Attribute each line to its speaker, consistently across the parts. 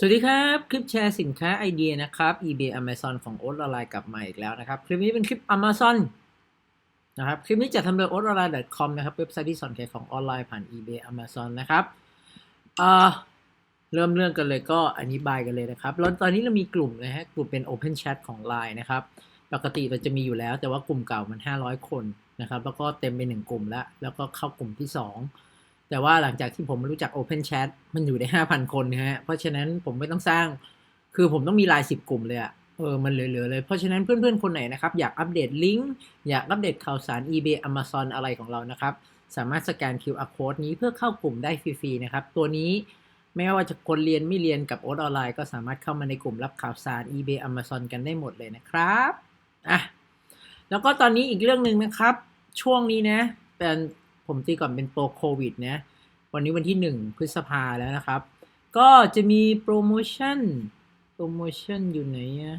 Speaker 1: สวัสดีครับ คลิปแชร์สินค้าไอเดียนะครับ eBay Amazon ของโอ๊ตออนไลน์กลับมาอีกแล้วนะครับ คลิปนี้เป็นคลิป Amazon นะครับ คลิปนี้จะทำโดย o t o n l i n e c o m นะครับ เว็บไซต์ที่สอนขายของออนไลน์ผ่าน eBay Amazon นะครับเเริ่มเรื่องกันเลยก็อธิบายกันเลยนะครับแล้วตอนนี้เรามีกลุ่มนะฮะกลุ่มเป็น Open Chat ของ Line นะครับ ปกติเราจะมีอยู่แล้ว แต่ว่ากลุ่มเก่ามัน 500 คนนะครับ แล้วก็เต็มไปหนึ่งกลุ่มแล้ว แล้วก็เข้ากลุ่มที่ 2 แต่ว่าหลังจากที่ผมรู้จัก Open Chat มันอยู่ได้5,000คนนะฮะ เพราะฉะนั้นผมไม่ต้องสร้าง คือผมต้องมีลาย10กลุ่มเลยอะเออ มันเหลือๆเลย เพราะฉะนั้นเพื่อนๆ คนไหนนะครับ อยากอัปเดตลิงก์ อยากอัปเดตข่าวสาร eBay Amazon อะไรของเรานะครับ สามารถสแกน QR code นี้เพื่อเข้ากลุ่มได้ฟรีๆ นะครับ ตัวนี้ไม่ว่าจะคนเรียนไม่เรียนกับโอ๊ตออนไลน์ก็สามารถเข้ามาในกลุ่มรับข่าวสาร eBay Amazon กันได้หมดเลยนะครับ อะ แล้วก็ตอนนี้อีกเรื่องหนึ่งนะครับ ช่วงนี้นะ เป็น ผมตีก่อนเป็นโปรโควิดนะ วันนี้วันที่ 1 พฤษภาแล้วนะครับ ก็จะมีโปรโมชั่น โปรโมชั่นอยู่ไหนอะ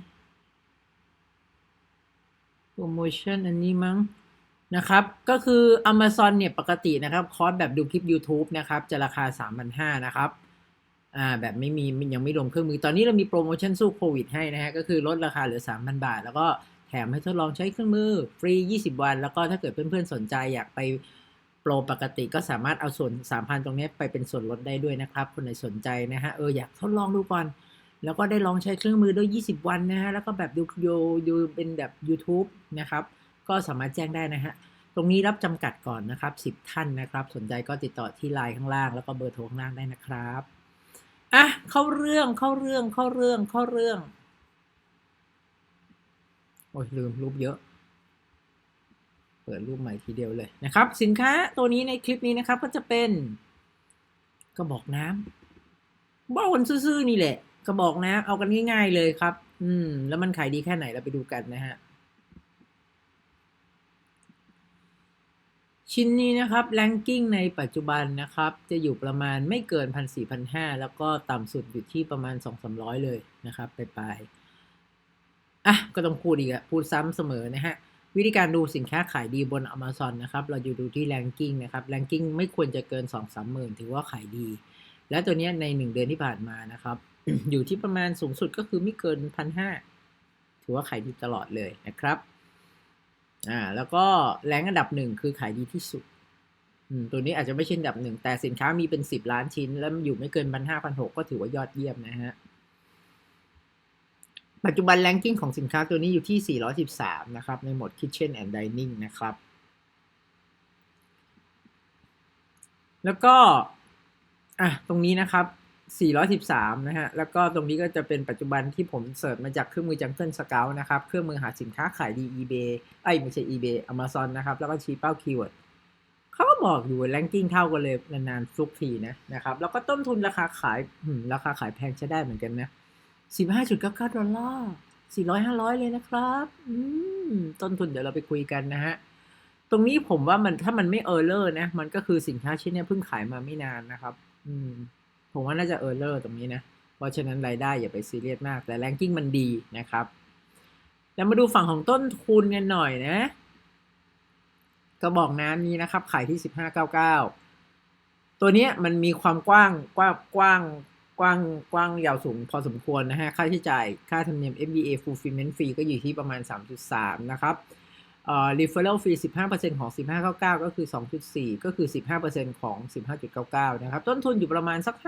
Speaker 1: โปรโมชั่นอันนี้มั้งนะครับ ก็คือ Amazon เนี่ยปกตินะครับ คอร์สแบบดูคลิป YouTube นะครับ จะราคา 3,500นะครับอ่าแบบไม่มียังไม่รวมเครื่องมือ ตอนนี้เรามีโปรโมชั่นสู้โควิดให้นะฮะ ก็คือลดราคาเหลือ 3,000 บาท แล้วก็แถมให้ทดลองใช้เครื่องมือฟรี 20 วัน แล้วก็ถ้าเกิดเพื่อนๆสนใจอยากไป โปรปกติก็สามารถเอาส่วน 3,000 ตรงนี้ไปเป็นส่วนลดได้ด้วยนะครับ คนไหนสนใจนะฮะเอออยากทดลองดูก่อน แล้วก็ได้ลองใช้เครื่องมือด้วย 20 วันนะฮะแล้วก็แบบดูดูดูเป็นแบบ YouTube นะครับ ก็สามารถแจ้งได้นะฮะตรงนี้รับจำกัดก่อนนะครับ 10 ท่านนะครับ สนใจก็ติดต่อที่ไลน์ข้างล่าง แล้วก็เบอร์โทรข้างล่างได้นะครับอะเข้าเรื่องเข้าเรื่องเข้าเรื่องเข้าเรื่องโอ้ยลืมรูปเยอะ ปิดรูปใหม่ทีเดียวเลยนะครับ สินค้าตัวนี้ในคลิปนี้นะครับ ก็จะเป็นกระบอกน้ำบ้าคนซื่อๆนี่แหละ กระบอกน้ำเอากันง่ายๆเลยครับ อืม แล้วมันขายดีแค่ไหนเราไปดูกันนะฮะชิ้นนี้นะครับแรงกิ้งในปัจจุบันนะครับ จะอยู่ประมาณไม่เกินพันสี่พันห้าแล้วก็ต่ำสุดอยู่ที่ประมาณสองสามร้อยเลยนะครับ ไปไปอะ ก็ต้องพูดอีกอะพูดซ้ำเสมอนะฮะ วิธีการดูสินค้าขายดีบน Amazon นะครับ เราจะดูที่ ranking นะครับ ranking ไม่ควรจะเกิน 2 3หมื่นถือว่าขายดี และตัวนี้ใน 1 เดือนที่ผ่านมานะครับ อยู่ที่ประมาณสูงสุดก็คือไม่เกินพันห้าถือว่าขายดีตลอดเลยนะครับอ่าแล้วก็แรงอันดับหนึ่งคือขายดีที่สุดตัวนี้อาจจะไม่ใช่อันดับหนึ่งแต่สินค้ามีเป็น 10 ล้านชิ้น แล้วอยู่ไม่เกินพันห้าพันหกก็ถือว่ายอดเยี่ยมนะฮะ ปัจจุบันแรงกิ้งของสินค้าตัวนี้อยู่ที่ 413 นะครับ ในหมวด Kitchen and Dining นะครับ แล้วก็ อะ ตรงนี้นะครับ 413 นะฮะ แล้วก็ตรงนี้ก็จะเป็นปัจจุบันที่ผมเสิร์ชมาจากเครื่องมือ Jungle Scout นะครับ เครื่องมือหาสินค้าขายดี eBay ไอ้ไม่ใช่ eBay Amazon นะครับ แล้วก็ชี้เป้าคีย์เวิร์ดเขาก็บอกอยู่แรงกิ้งเท่ากันเลยนานๆฟลุกทีนะนะครับ แล้วก็ต้นทุนราคาขายราคาขายแพงใช้ได้เหมือนกันนะ สิบห้าจุดเก้าเก้าดอลลาร์สี่ร้อยห้าร้อยเลยนะครับอืมต้นทุนเดี๋ยวเราไปคุยกันนะฮะ ตรงนี้ผมว่ามันถ้ามันไม่เออร์เลอร์นะ มันก็คือสินค้าชิ้นนี้เพิ่งขายมาไม่นานนะครับ อืม ผมว่าน่าจะเออร์เลอร์ตรงนี้นะ เพราะฉะนั้นรายได้อย่าไปซีเรียสมาก แต่แรงกิ้งมันดีนะครับ แล้วมาดูฝั่งของต้นทุนกันหน่อยนะ กระบอกน้ำนี้นะครับ ขายที่สิบห้าเก้าเก้าตัวนี้มันมีความกว้างกว้างกว้าง กว้างกว้างยาวสูงพอสมควรนะฮะ ค่าใช้จ่ายค่าธรรมเนียม FBA fulfillment fee ก็อยู่ที่ประมาณ 3.3 นะครับเอ่อ referral fee 15%ของ 1599 ก็คือ 2.4 ก็คือ 15%ของ 15.99 นะครับ ต้นทุนอยู่ประมาณสัก 5.7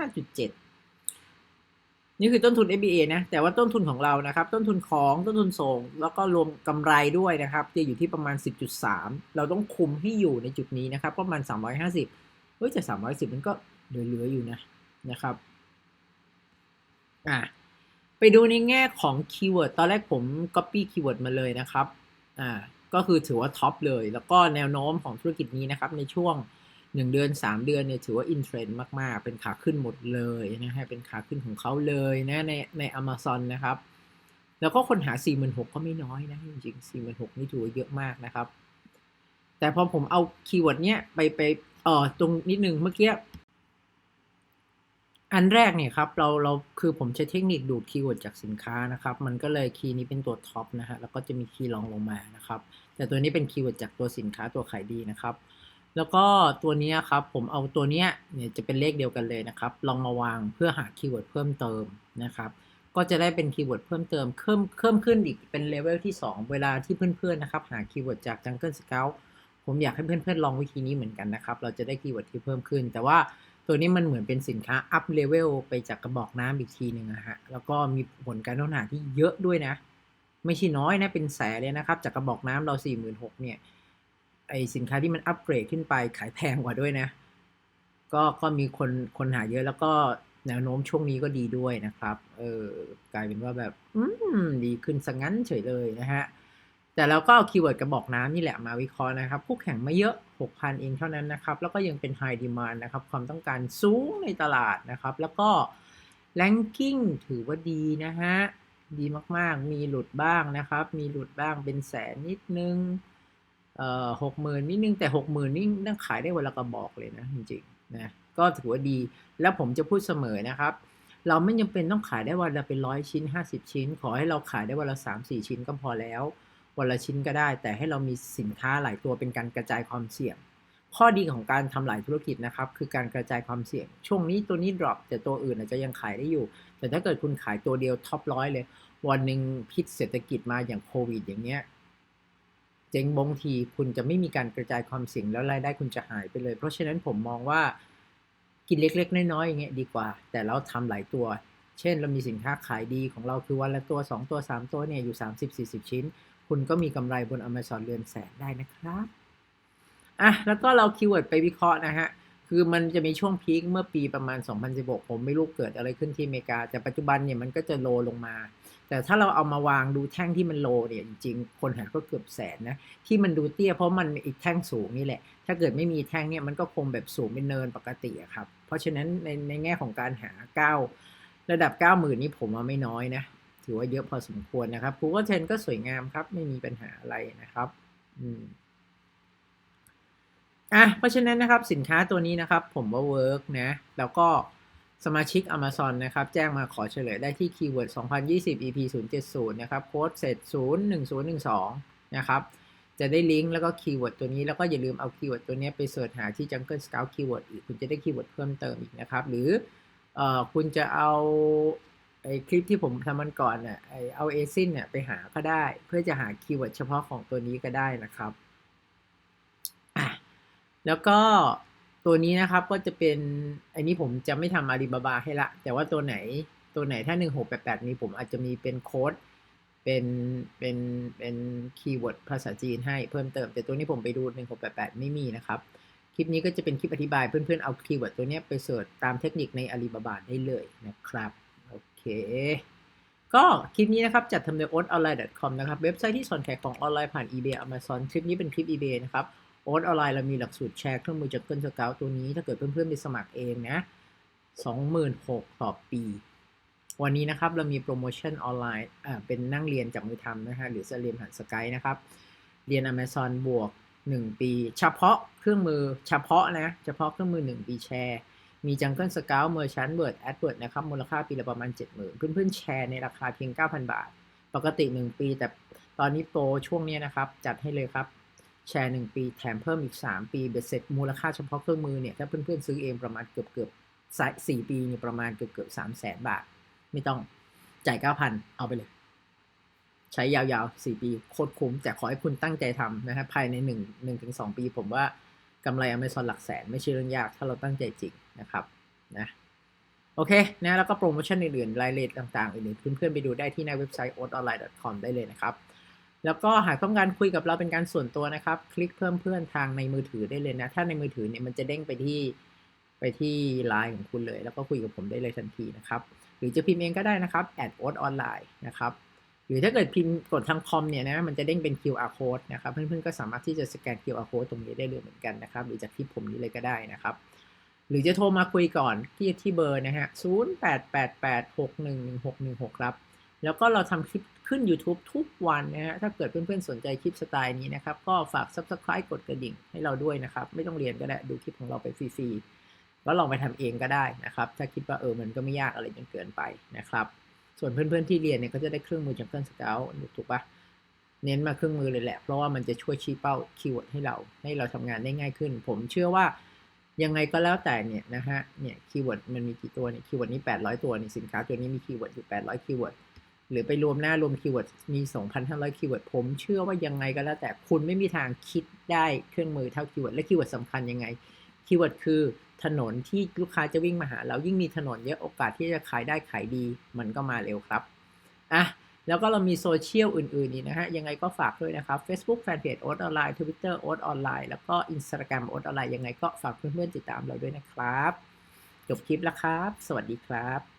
Speaker 1: นี่คือต้นทุน FBA นะ แต่ว่าต้นทุนของเรานะครับ ต้นทุนของต้นทุนส่ง แล้วก็รวมกำไรด้วยนะครับจะอยู่ที่ประมาณ 10.3 เราต้องคุมให้อยู่ในจุดนี้นะครับ ประมาณ 350 เฮ้ยแต่310 มันก็เหลือๆอยู่นะนะครับ อะไปดูในแง่ของคีย์เวิร์ดตอนแรกผม Copy คีย์เวิร์ดมาเลยนะครับอ่าก็คือถือว่าท็อปเลย แล้วก็แนวโน้มของธุรกิจนี้นะครับ ในช่วง 1 เดือน 3 เดือนเนี่ยถือว่าอินเทรนด์มากๆ เป็นขาขึ้นหมดเลยนะฮะเป็นขาขึ้นของเขาเลยนะในใน Amazon นะครับ แล้วก็คนหา 46,000ก็ไม่น้อยนะ จริงๆ4 6 0 0นี่ถือว่าเยอะมากนะครับ แต่พอผมเอาคีย์เวิร์ดเนี้ยไปไปเออตรงนิดนึงเมื่อกี้ อันแรกเนี่ยครับเราเราคือผมใช้เทคนิคดูดคีย์เวิร์ดจากสินค้านะครับ มันก็เลยคีย์นี้เป็นตัวท็อปนะฮะแล้วก็จะมีคีย์รองลงมานะครับ แต่ตัวนี้เป็นคีย์เวิร์ดจากตัวสินค้าตัวขายดีนะครับ แล้วก็ตัวนี้ครับผมเอาตัวเนี้ยเนี่ยจะเป็นเลขเดียวกันเลยนะครับ ลองมาวางเพื่อหาคีย์เวิร์ดเพิ่มเติมนะครับ ก็จะได้เป็นคีย์เวิร์ดเพิ่มเติมเพิ่มเพิ่มขึ้นอีกเป็นเลเวลที่ 2 เวลาที่เพื่อนๆนะครับหาคีย์เวิร์ดจาก Jungle Scout ผมอยากให้เพื่อนๆลองวิธีนี้เหมือนกันนะครับ เราจะได้คีย์เวิร์ดที่เพิ่มขึ้น แต่ว่า ตัวนี้มันเหมือนเป็นสินค้าอัพเลเวลไปจากกระบอกน้ำอีกทีหนึ่งอะฮะ แล้วก็มีผลการค้นหาที่เยอะด้วยนะ ไม่ใช่น้อยนะ เป็นแสนเลยนะครับ จากกระบอกน้ำเรา 46,000เนี่ย ไอสินค้าที่มันอัปเกรดขึ้นไปขายแพงกว่าด้วยนะ ก็ก็มีคนคนหาเยอะแล้วก็แนวโน้มช่วงนี้ก็ดีด้วยนะครับ เออกลายเป็นว่าแบบ อืม ดีขึ้นสังั้นเฉยเลยนะฮะ แต่เราก็เอาคีย์เวิร์ดกระบอกน้ำนี่แหละมาวิเคราะห์นะครับคู่แข่งไม่เยอะ 6,000 เองเท่านั้นนะครับ แล้วก็ยังเป็น High Demand นะครับ ความต้องการสูงในตลาดนะครับ แล้วก็ Ranking ถือว่าดีนะฮะ ดีมากๆ มีหลุดบ้างนะครับ มีหลุดบ้างเป็นแสนนิดนึง เอ่อหกหมื่นนิดนึง แต่หกหมื่นนี่นั่งขายได้วันละกระบอกเลยนะจริงๆนะ ก็ถือว่าดี แล้วผมจะพูดเสมอนะครับเราไม่จำเป็นต้องขายได้วันละเป็นร้อยชิ้น 50 ชิ้น ขอให้เราขายได้วันละ3-4 ชิ้นก็พอแล้ว วันละชิ้นก็ได้ แต่ให้เรามีสินค้าหลายตัวเป็นการกระจายความเสี่ยง ข้อดีของการทำหลายธุรกิจนะครับ คือการกระจายความเสี่ยง ช่วงนี้ตัวนี้ drop แต่ตัวอื่นอาจจะยังขายได้อยู่ แต่ถ้าเกิดคุณขายตัวเดียวท็อปร้อยเลย วันหนึ่งพิษเศรษฐกิจมาอย่างโควิด อย่างเงี้ยเจ๊งบงทีคุณจะไม่มีการกระจายความเสี่ยงแล้วรายได้คุณจะหายไปเลย เพราะฉะนั้นผมมองว่ากินเล็ก ๆ น้อยๆอย่างเงี้ยดีกว่า แต่เราทำหลายตัว เช่นเรามีสินค้าขายดีของเราคือวันละตัว 2 ตัว 3 ตัวเนี่ยอยู่ 30-40 ชิ้น คุณก็มีกำไรบน Amazon เรือนแสนได้นะครับอะแล้วก็เราคีย์เวิร์ดไปวิเคราะห์นะฮะคือมันจะมีช่วงพีคเมื่อปีประมาณ 2016 ผมไม่รู้เกิดอะไรขึ้นที่อเมริกา แต่ปัจจุบันเนี่ยมันก็จะโลลงมา แต่ถ้าเราเอามาวางดูแท่งที่มันโลเนี่ยจริงๆ คนหาก็เกือบแสนนะ ที่มันดูเตี้ยเพราะมันอีกแท่งสูงนี่แหละ ถ้าเกิดไม่มีแท่งเนี่ยมันก็คงแบบสูงเป็นเนินปกติครับ เพราะฉะนั้นในในแง่ของการหาเก้า ระดับเก้าหมื่นนี่ผมว่าไม่น้อยนะ ถือว่าเยอะพอสมควรนะครับกูก็เทนก็สวยงามครับ ไม่มีปัญหาอะไรนะครับ อืมอะเพราะฉะนั้นนะครับสินค้าตัวนี้นะครับ ผมว่าเวิร์กนะ แล้วก็สมาชิก Amazon นะครับ แจ้งมาขอเฉลยได้ที่คีย์เวิร์ด2020 EP 070 นะครับ โค้ดเสร็จ 01012 นะครับ จะได้ลิงก์แล้วก็คีย์เวิร์ดตัวนี้แล้วก็อย่าลืมเอาคีย์เวิร์ดตัวนี้ไปเสิร์ชหาที่ Jungle Scout คีย์เวิร์ดอีกคุณจะได้คีย์เวิร์ดเพิ่มเติมอีกนะครับ หรือ เอ่อคุณจะเอาไอคลิปที่ผมทำมันก่อนเนี่ยไอเอาเอซินเนี่ยไปหาก็ได้ เพื่อจะหาคีย์เวิร์ดเฉพาะของตัวนี้ก็ได้นะครับแล้วก็ตัวนี้นะครับก็จะเป็นอันนี้ผมจะไม่ทำอาลีบาบาให้ละ แต่ว่าตัวไหนตัวไหนถ้า 1688 นี้ผมอาจจะมีเป็นโค้ดเป็นเป็นเป็นคีย์เวิร์ดภาษาจีนให้เพิ่มเติม แต่ตัวนี้ผมไปดู 1688 ไม่มีนะครับ คลิปนี้ก็จะเป็นคลิปอธิบายเพื่อนๆเอาคีย์เวิร์ดตัวนี้ไปเสิร์ชตามเทคนิคในอาลีบาบาได้เลยนะครับ โอเคก็คลิปนี้นะครับจัดทำโดย o a t o n l i n e c o m นะครับเว็บไซต์ที่สอนขายของออนไลน์ผ่าน eBay Amazon คลิปนี้เป็นคลิป eBay นะครับโอ๊ตออนไลน์เรามีหลักสูตรแชร์เครื่องมือจากเกิลสเกลตัวนี้ ถ้าเกิดเพื่อนๆไปสมัครเองนะ26,000ต่อปี วันนี้นะครับเรามีโปรโมชั่นออนไลน์อ่าเป็นนั่งเรียนจับมือทำนะฮะหรือจะเรียนผ่านสกายนะครับเรียน Amazon บวก 1ปี เฉพาะเครื่องมือเฉพาะนะ เฉพาะเครื่องมือ1ปีแชร์มี Jungle Scout Merchant Word AdWord นะครับมูลค่าปีละประมาณ 70,000 เพื่อนๆแชร์ในราคาเพียง 9,000 บาท ปกติ 1 ปี แต่ตอนนี้โปรช่วงนี้นะครับ จัดให้เลยครับ แชร์ 1 ปีแถมเพิ่มอีก 3 ปีเบ็ดเสร็จมูลค่าเฉพาะเครื่องมือเนี่ย ถ้าเพื่อนๆซื้อเองประมาณเกือบเกือบสี่ปีเนี่ยประมาณเกือบเกือบสามแสนบาท ไม่ต้องจ่าย 9,000 เอาไปเลย ใช้ยาวๆ 4 ปีโคตรคุ้ม แต่ขอให้คุณตั้งใจทำนะครับภายใน 1 1ถึง2ปี ผมว่ากำไร Amazon หลักแสน ไม่ใช่เรื่องยาก ถ้าเราตั้งใจจริงนะครับนะโอเคนะแล้วก็โปรโมชั่นอื่นๆ รายละเอียดต่างๆ อื่นๆ เพื่อนๆ ไปดูได้ที่ในเว็บไซต์ o t o n l i n e c o m ได้เลยนะครับ แล้วก็หากต้องการคุยกับเราเป็นการส่วนตัวนะครับ คลิกเพิ่มเพื่อนทางในมือถือได้เลยนะ ถ้าในมือถือเนี่ยมันจะเด้งไปที่ไปที่ไลน์ของคุณเลย แล้วก็คุยกับผมได้เลยทันทีนะครับ หรือจะพิมพ์เองก็ได้นะครับ at o t online นะครับ หรือถ้าเกิดพิมพ์กดทางคอมเนี่ยนะมันจะเด้งเป็น QR code นะครับ เพื่อนๆก็สามารถที่จะสแกน QR code ตรงนี้ได้เลยเหมือนกันนะครับ หรือจากคลิปผมนี้เลยก็ได้นะครับ หรือจะโทรมาคุยก่อนที่ที่เบอร์นะฮะ0888611616 ครับ แล้วก็เราทำคลิปขึ้น YouTube ทุกวันนะฮะ ถ้าเกิดเพื่อนๆสนใจคลิปสไตล์นี้นะครับ ก็ฝาก Subscribe กดกระดิ่งให้เราด้วยนะครับ ไม่ต้องเรียนก็ได้ ดูคลิปของเราไปฟรีๆ แล้วลองไปทำเองก็ได้นะครับ ถ้าคิดว่าเออมันก็ไม่ยากอะไรจนเกินไปนะครับ ส่วนเพื่อนๆที่เรียนเนี่ยก็จะได้เครื่องมือจากเพื่อนสเกลถูกปะเน้นมาเครื่องมือเลยแหละ เพราะว่ามันจะช่วยชี้เป้าคีย์เวิร์ดให้เรา ให้เราทำงานได้ง่ายขึ้น ผมเชื่อว่ายังไงก็แล้วแต่เนี่ยนะฮะ เนี่ยคีย์เวิร์ดมันมีกี่ตัวเนี่ยคีย์เวิร์ดนี้ 800 ตัวนี่สินค้าตัวนี้มีคีย์เวิร์ดอยู่ 800 คีย์เวิร์ด หรือไปรวมหน้ารวมคีย์เวิร์ดมี 2,500 คีย์เวิร์ด ผมเชื่อว่ายังไงก็แล้วแต่คุณไม่มีทางคิดได้เครื่องมือเท่าคีย์เวิร์ด และคีย์เวิร์ดสำคัญยังไง คีย์เวิร์ดคือ ถนนที่ลูกค้าจะวิ่งมาหา เรายิ่งมีถนนเยอะโอกาสที่จะขายได้ขายดี มันก็มาเร็วครับอะแล้วก็เรามีโซเชียลอื่นๆนี่นะฮะ ยังไงก็ฝากด้วยนะครับ Facebook Fanpage โอ๊ตออนไลน์ Twitter โอ๊ตออนไลน์แล้วก็ Instagram โอ๊ตออนไลน์ยังไงก็ฝากเพื่อนๆติดตามเราด้วยนะครับ จบคลิปแล้วครับ สวัสดีครับ